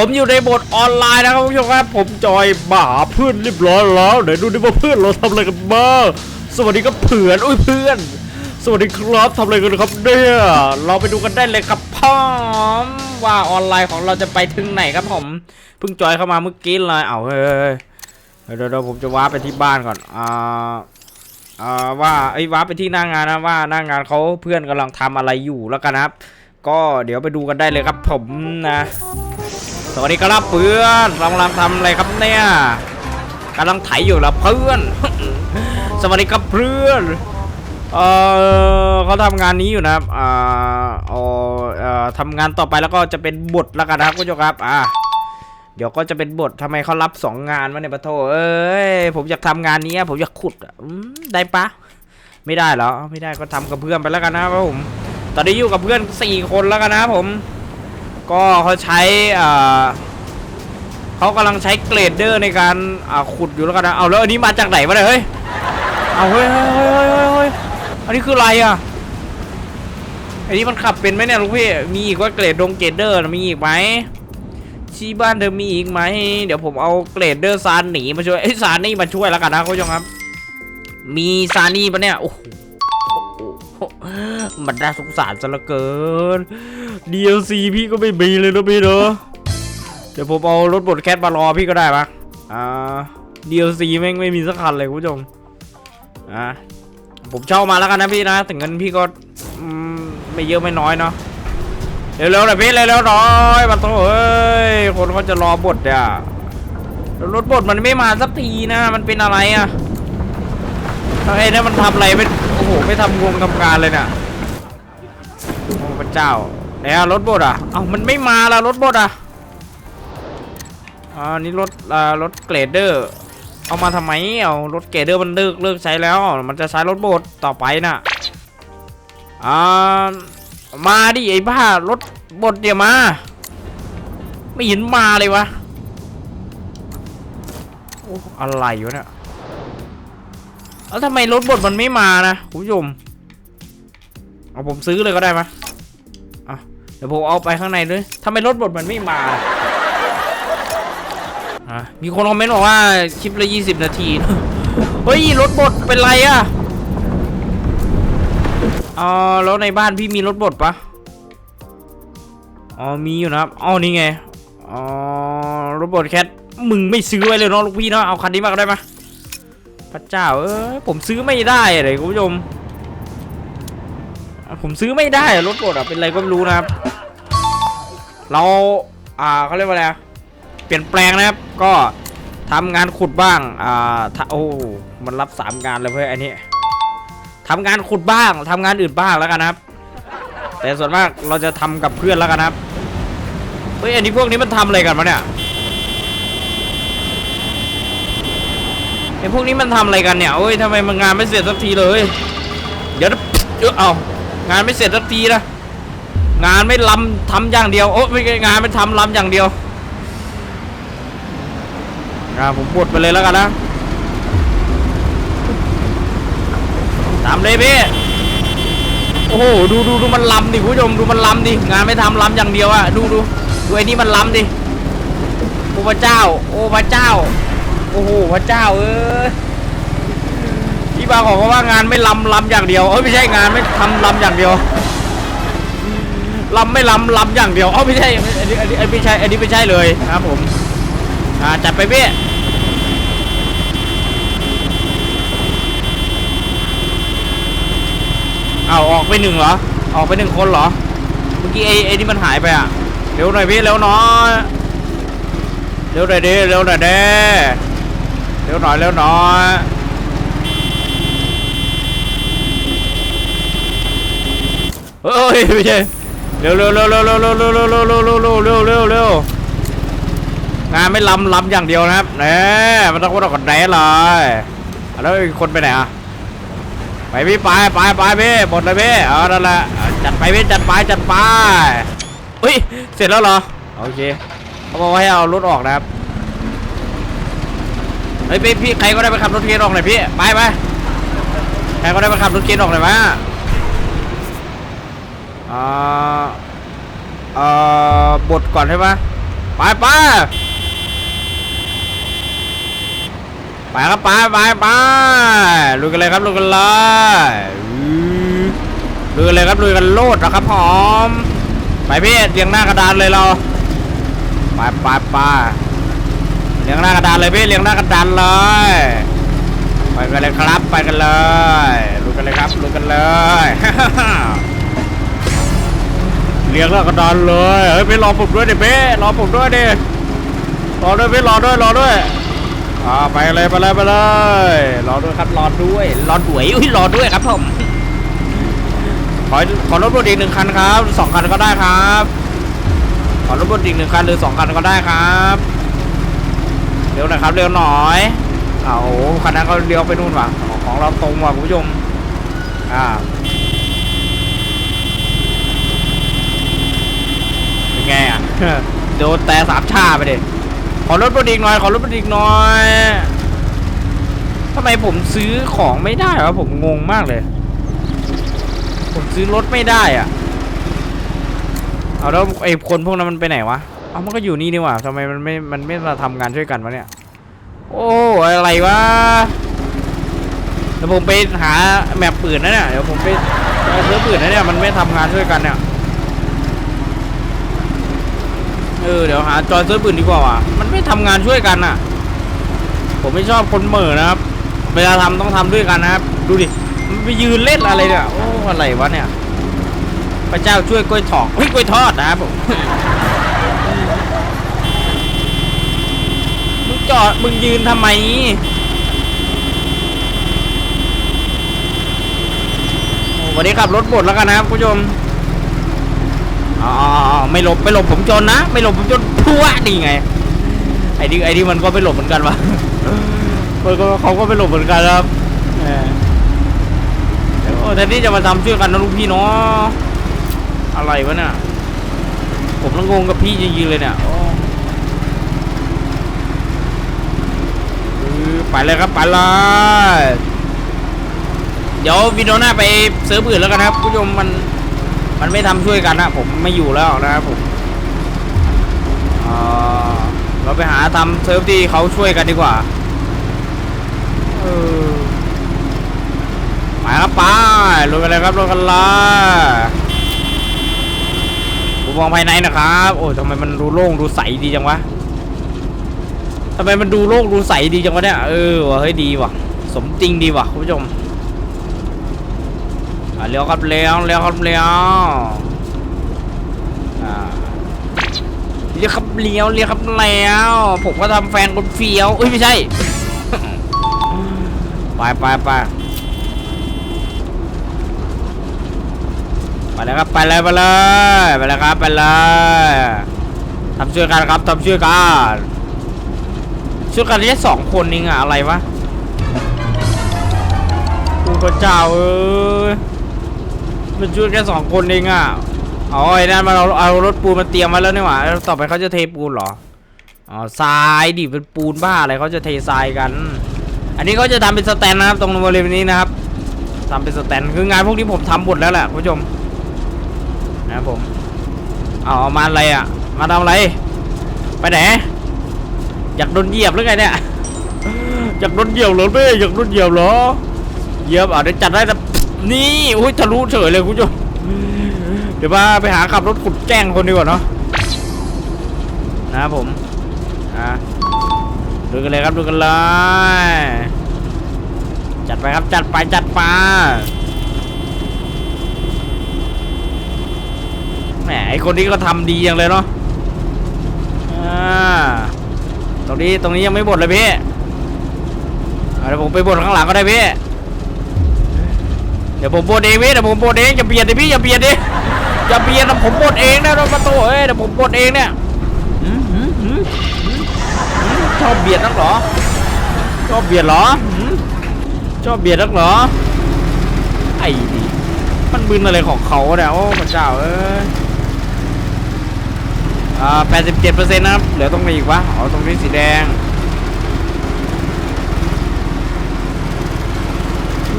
ผมอยู่ในบทออนไลน์นะครับคุณผู้ชมครับ ผมจอยบ่าเพื่อนเรียบร้อยแล้วเดี๋ยวดูดิว่าเพื่อนเราทำอะไรกันบ้างสวัสดีครับเพื่อนอุ้ยเพื่อน สวัสดีครับทำอะไรกันครับเนี่ยเราไปดูกันได้เลยครับพ่อมว่าออนไลน์ของเราจะไปถึงไหนครับผมเพิ่งจอยเข้ามาเมื่อกี้เลยเอาเฮ้ยเดี๋ยวเดี๋ยวผมจะว้าไปที่บ้านก่อนอ่าอ่าว่าไอ้ว้าไปที่หน้างานนะว่าหน้างานเขาเพื่อนกำลังทำอะไรอยู่แล้วกันครับ ก็เดี๋ยวไปดูกันได้เลยครับผมนะ วัสดีครับเพื่อนกำลังทำอะไรครับเนี่ยกำลังไถอยู่ล้วเพื่อน สวัสดีครับเพื่อน เออเขาทำงานนี้อยู่นะครับอ่าเอ่อทำงานต่อไปแล้วก็จะเป็นบทแล้วกันนะครับคุณผู้ชมครับ อ่าเดี๋ยวก็จะเป็นบททำไมเขารับสองงานมาเนี่ยปะโทเอ้ย ผมอยากทำงานนี้ผมอยากขุดอได้ปะ ไม่ได้เหรอ ไม่ได้ก็ทำกับเพื่อนไปแล้วกันนะครับผม ตอนนี้อยู่กับเพื่อนสี่คนแล้วกันนะครับผม ก็เขาใช้อ่าเขากำลังใช้เกรดเดอร์ในการอ่าขุดอยู่แล้วกันนะเอาแล้วอันนี้มาจากไหนวะเนี่ยเฮ้ยเอาเฮ้ยเฮ้ยเฮ้ยเฮ้ยเฮ้ยอันนี้คืออะไรอะอันนี้มันขับเป็นไหมเนี่ยลูกพี่มีอีกว่าเกรดดงเกรดเดอร์มีอีกไหมที่บ้านเธอมีอีกไหมเดี๋ยวผมเอาเกรดเดอร์ซานหนีมาช่วยเอ้ยซานนี่มาช่วยแล้วกันนะคุณผู้ชมครับ มีซานนี่ปะเนี่ยโอ้โหโอ้โหมันน่าสงสารซะเหลือเกิน DLC พี่ก็ไม่มีเลยนะพี่เนอะเดี๋ยวผมเอารถบดแคทมารอพี่ก็ได้ปะอ่า DLC แม่งไม่มีสักคันเลยคุณผู้ชมอะผมเช่ามาแล้วกันนะพี่นะถึงเงินพี่ก็อืมไม่เยอะไม่น้อยเนาะเร็วๆหน่อยพี่เร็วๆหน่อยมาโต้เอ้ยคนเขาจะรอบทเนี่ยแล้วรถบทมันไม่มาสักทีนะมันเป็นอะไรอะไอ้เนี่ยมันทำอะไรไม่โอ้โหไม่ทำงงทำการเลยเนี่ยโอ้พระเจ้า ไหนอะรถบดอะเอ้ามันไม่มาละรถบดอะอ่านี่รถอ่ารถเกรดเดอร์ เอามาทำไมเอารถเกรดเดอร์มันเลิกเลิกใช้แล้ว มันจะใช้รถบดต่อไปน่ะอ่ามาดิไอ้บ้ารถบดเดี๋ยวมา ไม่เห็นมาเลยวะโอ้อะไรวะเนี่ยแล้วทำไมรถบดมันไม่มานะคุณผู้ชมเอาผมซื้อเลยก็ได้ไหม เดี๋ยวผมเอาไปข้างในด้วยทำไมรถบดมันไม่มาอะมีคนคอมเมนต์บอกว่าคลิปละ20นาที เฮ้ยรถบดเป็นไรอะอ๋อแล้วในบ้านพี่มีรถบดปะอ๋อมีอยู่นะครับอ๋อนี่ไงอ๋อรถบดแคทมึงไม่ซื้อไว้เลยเนาะลูกพี่เนาะเอาคันนี้มาก็ได้ไหมพระเจ้าเอ้ยผมซื้อไม่ได้เลยคุณผู้ชม ผมซื้อไม่ได้รถบดอะเป็นไรก็ไม่รู้นะครับ เราอ่าเขาเรียกว่าอะไรเปลี่ยนแปลงนะครับ ก็ทำงานขุดบ้างอ่าถ้าโอ้มันรับสามงานเลยเพื่อนอันนี้ทำงานขุดบ้างทำงานอื่นบ้างแล้วกันนะครับ แต่ส่วนมากเราจะทำกับเพื่อนแล้วกันนะครับเฮ้ยอันนี้พวกนี้มันทำอะไรกันวะเนี่ยไอ้พวกนี้มันทำอะไรกันเนี่ยโอ้ยทำไมมันงานไม่เสร็จสักทีเลย เดี๋ยวนะเดี๋ยวเอา งานไม่เสร็จสักทีนะงานไม่ลำทำอย่างเดียวโอ้ไม่งานไม่ทำลำอย่างเดียวอ่าผมบดไปเลยแล้วกันนะตามเลยพี่โอ้โหดูดูดูมันลำดิคุณผู้ชมดูมันลำดิงานไม่ทำลำอย่างเดียวอะดูดูดูไอ้นี่มันลำดิโอ้พระเจ้า โอ้พระเจ้า โอ้โหพระเจ้าเอ้ย บางบอกว่างานไม่ลำลำอย่างเดียวเอ้ยไม่ใช่งานไม่ทำลำอย่างเดียวลำไม่ลำลำอย่างเดียวเอ้าไม่ใช่อันนี้อันนี้อันนี้ไม่ใช่อันนี้ไม่ใช่เลยนะครับผมอ่าจัดไปพี่เอาออกไปหนึ่งเหรอ ออกไปหนึ่งคนเหรอ เมื่อกี้ไอ้ไอ้นี่มันหายไปอะเร็วหน่อยพี่เร็วหน่อยเร็วหน่อยดิเร็วหน่อยเด้เร็วหน่อยเร็วหน่อย เฮ้ยไม่ใช่เร็วเร็วเร็วเร็วเร็วเร็วเร็วเร็วเร็วเร็วเร็วเร็วเร็วงานไม่ลำลำอย่างเดียวนะครับเน่มันต้องคนออกกันไหนเลยแล้วคนไปไหนอะไปพี่ไปไปไปพี่หมดเลยพี่เออนั่นแหละจัดไปพี่จัดไปจัดไปเฮ้ยเสร็จแล้วเหรอโอเคเขาบอกว่าให้เอารถออกนะครับเฮ้ยพี่ใครก็ได้ไปขับรถเคนออกหน่อยพี่ไปไปใครก็ได้ไปขับรถเคนออกหน่อยมา อ่าเอ่อบทก่อนใช่ปะไปไปไปครับไปไปไปลุยกันเลยครับลุยกันเลยลุยกันเลยครับลุยกันโลดนะครับพร้อมไปพี่เรียงหน้ากระดานเลยเราไปไปไปเรียงหน้ากระดานเลยพี่เรียงหน้ากระดานเลย ไปกันเลยครับไปกันเลยลุยกันเลยครับลุยกันเลย เรียงหน้ากระดานเลยเฮ้ยไปรอผมด้วยดิเบ้รอผมด้วยดิรอด้วยเบ้รอด้วยรอด้วยอ่าไปเลยไปเลยไปเลยรอด้วยครับรอด้วยรอด้วยอุ้ยรอด้วยครับผมขอขอรถบดอีกหนึ่งคันครับสองคันก็ได้ครับ ขอรถบดอีกหนึ่งคันหรือสองคันก็ได้ครับเร็วหน่อยครับเร็วหน่อยเอาโอ้โหคันนั้นเขาเลี้ยวไปนู่นว่ะของของเราตรงว่ะคุณผู้ชมอ่า เป็น ไงอะ โดนแต่สามชาไปดิขอรถบดอีกหน่อย ขอรถบดอีกหน่อยทำไมผมซื้อของไม่ได้วะผมงงมากเลย ผมซื้อรถไม่ได้อะ เอาแล้วไอ้คนพวกนั้นมันไปไหนวะ เอามันก็อยู่นี่นี่หว่าทำไมมันไม่ มันไม่มาทำงานช่วยกันวะเนี่ย โอ้อะไรวะเดี๋ยวผมไปหาแมปปืนนะเนี่ย เดี๋ยวผมไปเอาเสื้อปืนนะเนี่ย มันไม่ทำงานช่วยกันเนี่ย เออเดี๋ยวหาจอยเซิร์ฟปืนดีกว่าว่ะมันไม่ทำงานช่วยกันอะ ผมไม่ชอบคนเหม่อนะครับ เวลาทำต้องทำด้วยกันนะครับ ดูดิมันไปยืนเล่นอะไรเนี่ยโอ้อะไรวะเนี่ยพระเจ้าช่วยกล้วยถอกเฮ้ยกล้วยทอดนะครับผมมึงจอดมึงยืนทำไมโอ้วันนี้ขับรถบดแล้วกันนะครับคุณผู้ชม อ๋อไม่หลบไม่หลบผมจนนะ ไม่หลบผมจนพัวนี่ไง ไอ้นี่ไอ้นี่มันก็ไม่หลบเหมือนกันวะมันก็เขาก็ไม่หลบเหมือนกันครับแหมโอ้แทนที่จะมาทำช่วยกันนะลูกพี่เนาะอะไรวะเนี่ยผมละงงกับพี่จริงๆเลยเนี่ยไปเลยครับไปเลยเดี๋ยววิดีโอหน้าไปเซิร์ฟอื่นแล้วกันครับผู้ชมมัน มันไม่ทำช่วยกันนะผมไม่อยู่แล้วนะครับผมเราไปหาทำเซิร์ฟที่เขาช่วยกันดีกว่าเออไปครับปลงกันเลยครับลงกันเลยผมมองภายในนะครับ โอ้ทำไมมันดูโล่งดูใสดีจังวะทำไมมันดูโล่งดูใสดีจังวะเนี่ยเออเฮ้ยดีว่ะ สมจริงดีว่ะคุณผู้ชม อะเลี้ยวครับเลี้ยวเลี้ยวครับเลี้ยวอ่าเลี้ยวครับเลี้ยวเลี้ยวครับเลี้ยวผมก็ทำแฟนคนเฟี้ยวเอ้ยไม่ใช่ ไปไปไปไปเลยครับไปเลยไปเลยไปเลยครับไปเลยทำช่วยกันครับทำช่วยกันช่วยกันแค่สองคนเองอะอะไรวะกูพระเจ้าเอ้ย มันช่วยแค่สองคนเองอะอ๋อไอ้นั่นมันเอาเอารถปูนมาเตรียมไว้แล้วนี่หว่าแล้วต่อไปเขาจะเทปูนเหรออ๋อทรายดิเป็นปูนบ้าอะไรเขาจะเททรายกัน อันนี้เขาจะทำเป็นสแตนนะครับ ตรงบริเวณนี้นะครับทำเป็นสแตนคืองานพวกนี้ผมทำหมดแล้วแหละคุณผู้ชมนะครับผมเอาเอามาอะไรอะ มาทำอะไร ไปไหนอยากโดนเหยียบหรือไงเนี่ยอยากโดนเหยียบเหรอเบ้อยากโดนเหยียบเหรอเหยียบอะเดี๋ยวจัดได้แต่ นี่อุ้ยทะลุเฉยเลยคุณผู้ชมเดี๋ยวมาไปหาขับรถขุดแกล้งคนดีกว่าเนาะนะครับผมอะดูกันเลยครับดูกันเลยจัดไปครับจัดไปจัดไปแหมไอคนนี้ก็ทำดีอย่างเลยเนาะอ่าตรงนี้ตรงนี้ยังไม่หมดเลยพี่เดี๋ยวผมไปบดข้างหลังก็ได้พี่ ดี๋ยวผมบดเองพี่เดี๋ยวผมบดเองอย่าเบียดดิพี่อย่าเบียดดิอย่าเบียดนะผมบดเองนะรถประตูเอ้ยเดี๋ยวผมบดเองเนี่ยหืมหืมหืมหืมชอบเบียดนักเหรอชอบเบียดเหรอหืมชอบเบียดนักเหรอไอ้ดิมันบึนอะไรของเขาเนี่ยโอ้พระเจ้าเอ้ยอ่า87%นะครับเหลือตรงไหนอีกวะอ๋อตรงนี้สีแดง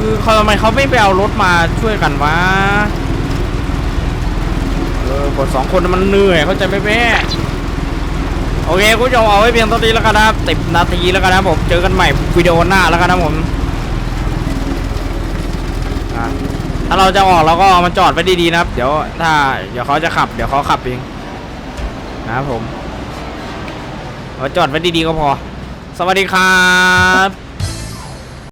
คือเขาทำไมเขาไม่ไปเอารถมาช่วยกันวะเออกดสองคนมันเหนื่อยเข้าใจไหมแม่โอเคคุณผู้ชมเอาไว้เพียงเท่านี้แล้วกันนะครับสิบนาทีแล้วกันนะผมเจอกันใหม่วิดีโอหน้าแล้วกันนะผมถ้าเราจะออกเราก็เอามาจอดไว้ดีๆนะครับ เดี๋ยวถ้าเดี๋ยวเขาจะขับ เดี๋ยวเขาขับเองนะครับผมเอาจอดไว้ดีๆก็พอ สวัสดีครับ